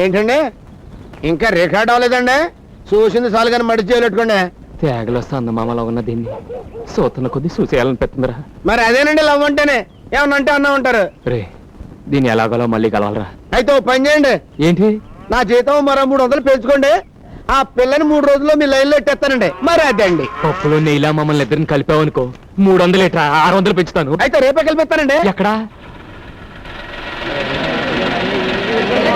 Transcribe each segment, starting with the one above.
ఏంటండి ఇంకా రికార్డ్ అవ్వలేదండి చూసింది చాలు కానీ మడి చేయలేట్టుకోండి తేగలు వస్తే అందమామలో ఉన్న దీన్ని సూతన కొద్ది చూసేయాలని పెడుతుందిరా మరి అదేనండి లవ్ అంటేనే ఏమన్నా అంటే అన్నా ఉంటారు రే దీన్ని ఎలాగోలా మళ్ళీ కలవాలరా అయితే ఓ పని చేయండి ఏంటి నా జీతం మరో మూడు వందలు పెంచుకోండి ఆ పిల్లని మూడు రోజుల్లో మీ లైన్లో ఎట్టేస్తానండి మరి అదే అండి పప్పులో నెయ్యిలా మమ్మల్ని ఇద్దరిని కలిపావనుకో మూడు వందలు ఎట్రా ఆరు వందలు పెంచుతాను. అయితే రేపే కలిపిస్తానండి. ఎక్కడా?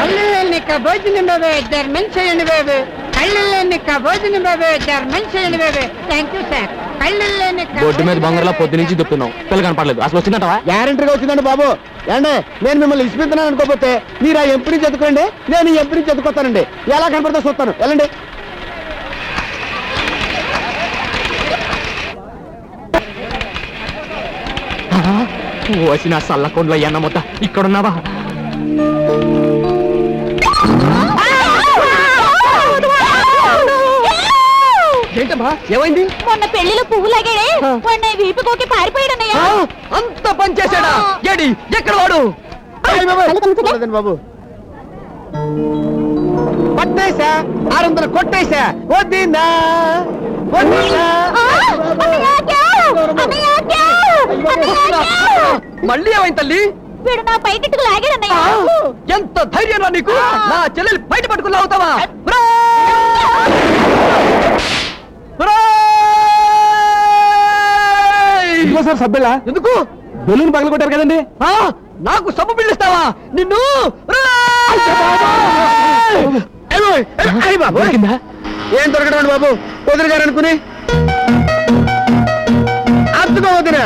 కళ్ళని భోజనం బాబు ధర్మం చేయండి బాబు. కళ్ళని భోజనం బాబు ధర్మం చేయండి బాబు. థ్యాంక్ యూ సార్ బొడ్డు మీద బొంగరలా పొద్దు నుంచి దుప్పుతున్నావు పిల్ల కనపడలేదు. అసలు వచ్చిందంటవా? గ్యారంటీగా వచ్చిందండి బాబు. ఏండి నేను మిమ్మల్ని ఇచ్చిపోతున్నాను అనుకోకపోతే మీరు ఆ ఎంపీ నుంచి ఎత్తుకోండి నేను ఈ ఎంపీ నుంచి ఎత్తుకొస్తానండి ఎలా కనపడితే చూస్తాను. వెళ్ళండి. వచ్చిన సల్లకొండలో ఎన్న మొత్త ఇక్కడున్నావా? ఏంటమ్మా? ఏమైంది? మొన్న పెళ్ళిలో పువ్వు లాగాడే మొన్న వీపుకోకి పారిపోయాడన్నయ్య. అంత పని చేశాడా? ఏడి ఎక్కడ వాడు? బాబు. పట్టేశా ఆరు వందలు కొట్టేశా? వద్దిందా మళ్ళీ ఏమైంది తల్లి వీడు నా బయటకు లాగాడన్నయ్య ఎంత ధైర్యం నీకు నా చెల్లెలు బయట పట్టుకుని అవుతావా సార్ సభ్యులా ఎందుకు బెలూన్ పగల కొట్టారు కదండి ఆ, నాకు సబ్బు పిల్లిస్తావా నిన్ను ఏం దొరకడం బాబు? వదిన గారు అనుకుని? అద్దుకో వదిన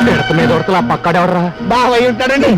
పిడత మీద ఉడతలా పక్కాడెవడరా బాగా అయి ఉంటాడండి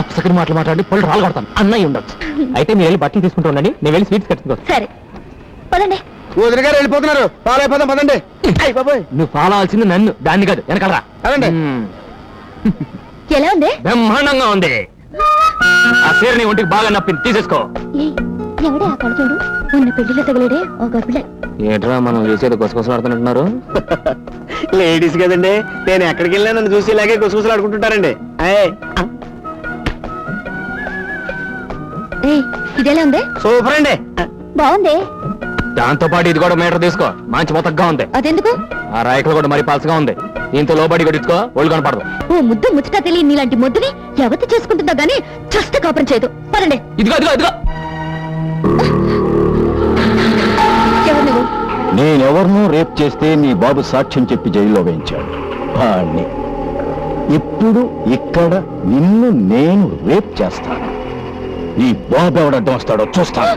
అప్సకరి మాటలు మాట్లాడి పళ్ళు రాళ్ళు కొడతాను అన్నయ్య ఉండొచ్చు. అయితే మీరు వెళ్ళి బట్టలు తీసుకుంటూ ఉండండి. నేను వెళ్ళి స్వీట్స్ కట్టుకో సరే. పదండి. వదిన గారు వెళ్ళిపోతున్నారు పాలైపోదాం పదండి. అయ్ బాబోయ్. నువ్వు ఫాలో అవ్వాల్సింది నన్ను దాన్ని కాదు మ్మ్. ఎలా ఉంది? బ్రహ్మాండంగా ఉంది. ఆ చీర నీ ఒంటికి బాగా నప్పింది. తీసేసుకో. ఎవడే ఆ కడతోడు ఉన్న పెళ్ళిలో తగిలేడే ఒక పిల్ల ఏంట్రా మనం చేసేది గుసగుసలాడుతున్నట్టున్నారు లేడీస్ కదండి నేను ఎక్కడికి వెళ్ళినా నన్ను చూసి ఇలాగే గుసగుసలు ఆడుకుంటుంటారండి. అయ్ ఏయ్ ఇదెలా ఉంది? సూపర్ అండి. బాగుంది. దాంతో పాటు ఇది కూడా మీటర్ తీసుకో మంచి మొత్తగా ఉంది. అదెందుకు? ఆ రాయకలు కూడా మరి పలసగా ఉంది. దీంతో లోబడి కొట్టించుకో ఒళ్ళు కనపడదు. ఓ ముద్దు ముచ్చట తెలియని నీలాంటి ముద్దుని ఎవతి చేసుకుంటుందో గానీ చస్త కాపురం చేయదు. పదండి. ఇదిగో ఇదిగో ఇదిగో. ఎవరు నేనెవరినో రేప్ చేస్తే నీ బాబు సాక్ష్యం చెప్పి జైల్లో వేయించాడు. వాణ్ణి ఇప్పుడు ఇక్కడ నిన్ను నేను రేప్ చేస్తాను. ఈ బాబు ఎవడడ్డం వస్తాడో చూస్తాను.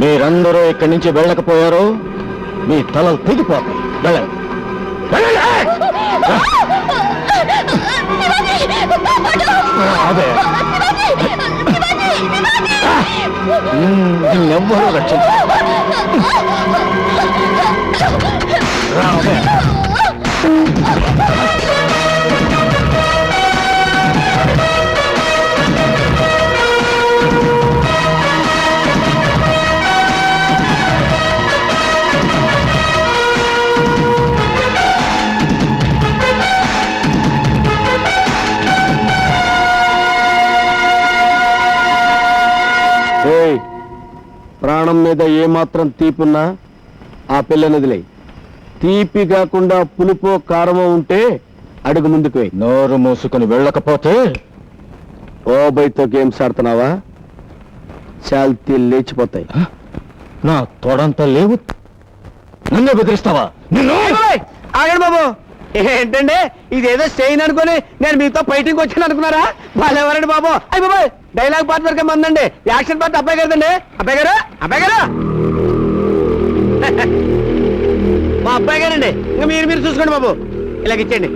మీరందరూ ఇక్కడి నుంచి వెళ్ళకపోయారో? మీ తలలు తెగిపోతాయి. వెళ్ళండి అదే. నిన్నెవ్వరూ రక్షించ ఏయ్, ప్రాణం మీద ఏమాత్రం తీపున్నా ఆ పిల్లని వదిలేయ్ తీపి కాకుండా పులుపో కారమో ఉంటే అడుగు ముందుకు నోరు మూసుకుని వెళ్ళకపోతే? ఓబైతో గేమ్స్ ఆడుతున్నావా? చాల్తీ లేచిపోతాయి. నా తోడంతా లేవు. నన్నే బెదిరిస్తావా? ఆగండి బాబు. ఏంటండి? ఇదేదో స్టెయిన్ అనుకుని నేను మీతో ఫైటింగ్ వచ్చాను అనుకున్నారా వాళ్ళు ఎవరండి బాబు. అయ్యి బాబు డైలాగ్ పార్ట్ వరకే మందండి. యాక్షన్ పార్ట్ అబ్బాయి గారిదండి. అబ్బాయి గారు అబ్బాయి గారు. మా అబ్బాయి గారండి. ఇంకా మీరు మీరు చూసుకోండి బాబు. ఇలాగ ఇచ్చేయండి.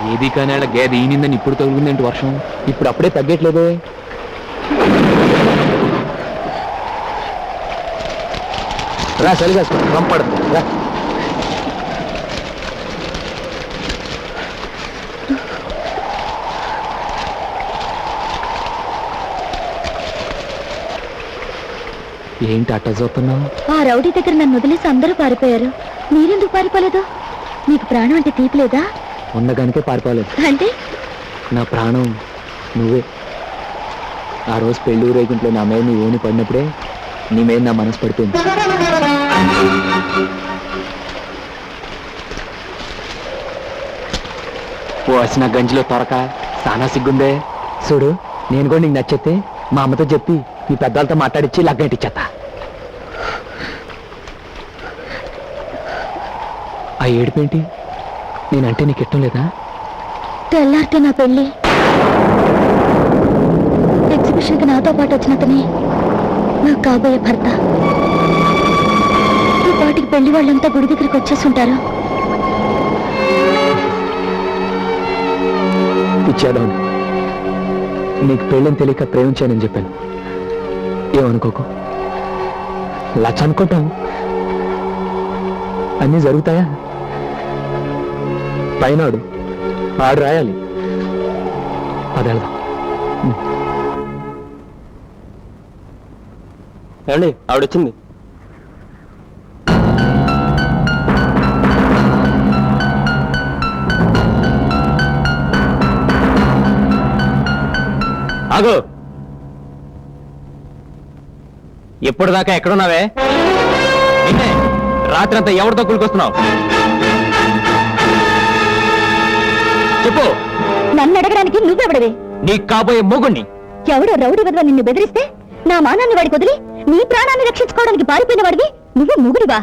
ఏది కానీ అలా గేదె ఈనిందని ఇప్పుడు తగులుకుందేంటి వర్షం? ఇప్పుడు అప్పుడే తగ్గట్లేదే? రా సరిగా పంపడదు రా. ఏంటి అట్ట చూస్తున్నావు? ఆ రౌడీ దగ్గర నన్ను వదిలేసి అందరూ పారిపోయారు. మీరెందుకు పారిపోలేదు? మీకు ప్రాణం అంటే తీపలేదా ఉండగానికే పారిపోలేదు. అంటే? నా ప్రాణం నువ్వే. ఆ రోజు పెళ్ళి ఊరేగింట్లో నా మీద నీ ఓని పడినప్పుడే నీ మీద నా మనసు పడిపోయింది. ఓ వచ్చిన గంజిలో తొరక సానా సిగ్గుందే. చూడు నేను కూడా నీకు నచ్చితే మా అమ్మతో చెప్పి మీ పెద్దలతో మాట్లాడిచ్చి లగ్గంటిచ్చేత ఆ ఏడుపేంటి నేనంటే నీకు ఇష్టం లేదా? తెల్లారితే నా పెళ్ళి ఎగ్జిబిషన్కి నాతో పాటు వచ్చిన అతని నాకు కాబోయే భర్త. ఈ పాటికి పెళ్ళి వాళ్ళంతా గుడి దగ్గరికి వచ్చేసి ఉంటారు ఇచ్చేద్దాం నీకు పెళ్ళని తెలియక ప్రేమించానని చెప్పాను. ఏమనుకోకు? లచ్చ అనుకుంటాం అన్నీ జరుగుతాయా? పైనాడు. ఆడు రాయాలి. అదే ఏమండి ఆవిడొచ్చింది. ఆగు. ఎప్పుడు దాకా ఎక్కడున్నావే? రాత్రి అంతా ఎవరితో కూలికొస్తున్నావు? చెప్పు. నన్ను అడగడానికి నువ్వెవడవే? నీకు కాబోయే మొగుణ్ణి. ఎవడో రౌడీ వద్ద నిన్ను బెదిరిస్తే నా మానాన్ని వాడికి వదిలి నీ ప్రాణాన్ని రక్షించుకోవడానికి పారిపోయిన వాడివి? నువ్వు మొగుడివా?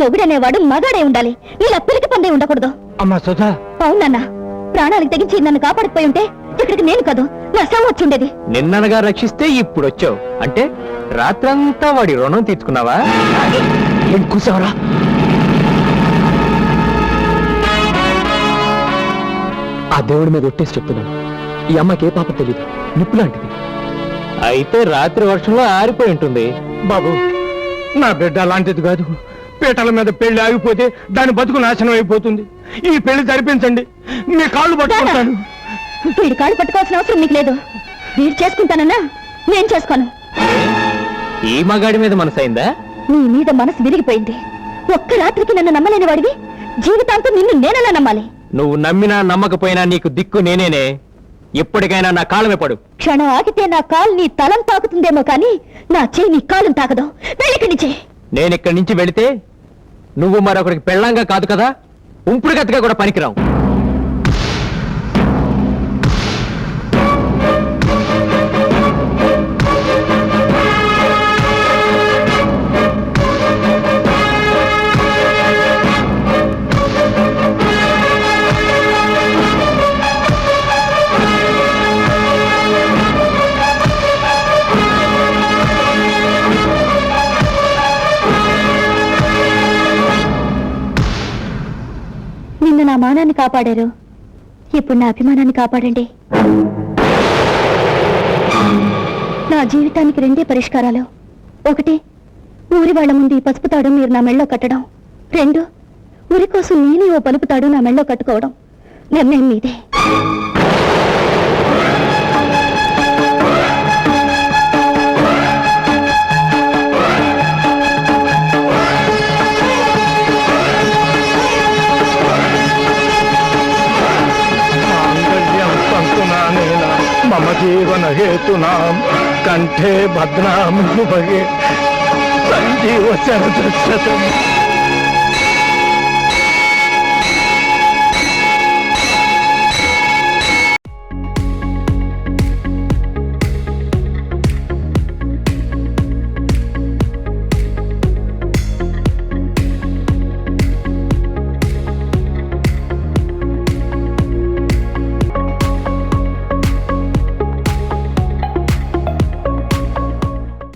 మొగుడనేవాడు మగాడే ఉండాలి. ఇలా పిలికి పొందే ఉండకూడదు. అమ్మా సుధా. అవునన్నా ప్రాణాలకు తెగించి నన్ను కాపాడకపోయి ఉంటే ఇక్కడికి నేను కాదు. నా శవం వచ్చి ఉండేది. నిన్ననగా రక్షిస్తే ఇప్పుడు వచ్చావు అంటే రాత్రంతా వాడి రుణం తీర్చుకున్నావా? ఏం కూసావరా? ఆ దేవుడి మీద ఒట్టేసి చెప్తున్నాను. ఈ అమ్మకి ఏ పాప తెలియదు నిప్పు లాంటిది అయితే రాత్రి వర్షంలో ఆరిపోయి ఉంటుంది. బాబు నా బిడ్డ అలాంటిది కాదు. పీటల మీద పెళ్ళి ఆగిపోతే దాని బతుకు నాశనం అయిపోతుంది. ఈ పెళ్ళి జరిపించండి. మీ కాళ్ళు పట్టుకుంటాను. వీడి కాళ్ళు పట్టుకోవాల్సిన అవసరం నీకు లేదు. వీడు చేసుకుంటానన్నా నేను చేసుకోను. ఈ మగాడి మీద మనసైందా? నీ మీద మనసు విరిగిపోయింది. ఒక్క రాత్రికి నన్ను నమ్మలేని వాడివి. జీవితాంతం నిన్ను నేనలా నమ్మాలి. నువ్వు నమ్మినా నమ్మకపోయినా నీకు దిక్కు నేనేనే. ఎప్పటికైనా నా కాళ్ళమే పడు. క్షణం ఆగితే నా కాలు నీ తలం తాకుతుందేమో కానీ నా చేయి నీ కాలం తాకదు. వెళ్ళిక్కడి నుంచే. నేను ఇక్కడి నుంచి వెళితే నువ్వు మరొకరికి పెళ్ళంగా కాదు కదా? ఉంపుడు గతిగా కూడా పనికిరావు. మానాన్ని కాపాడారు. ఇప్పుడు నా అభిమానాన్ని కాపాడండి. నా జీవితానికి రెండే పరిష్కారాలు. ఒకటి ఊరి వాళ్ళ ముందు ఈ పసుపు తాడు మీరు నా మెళ్ళో కట్టడం. రెండు ఊరి కోసం నేనే ఓ పలుపు తాడు నా మెళ్ళో కట్టుకోవడం. నిర్ణయం మీదే. మమ జీవన హేతునాం కంఠే భద్రాం భగే సంజీవ శరదశతం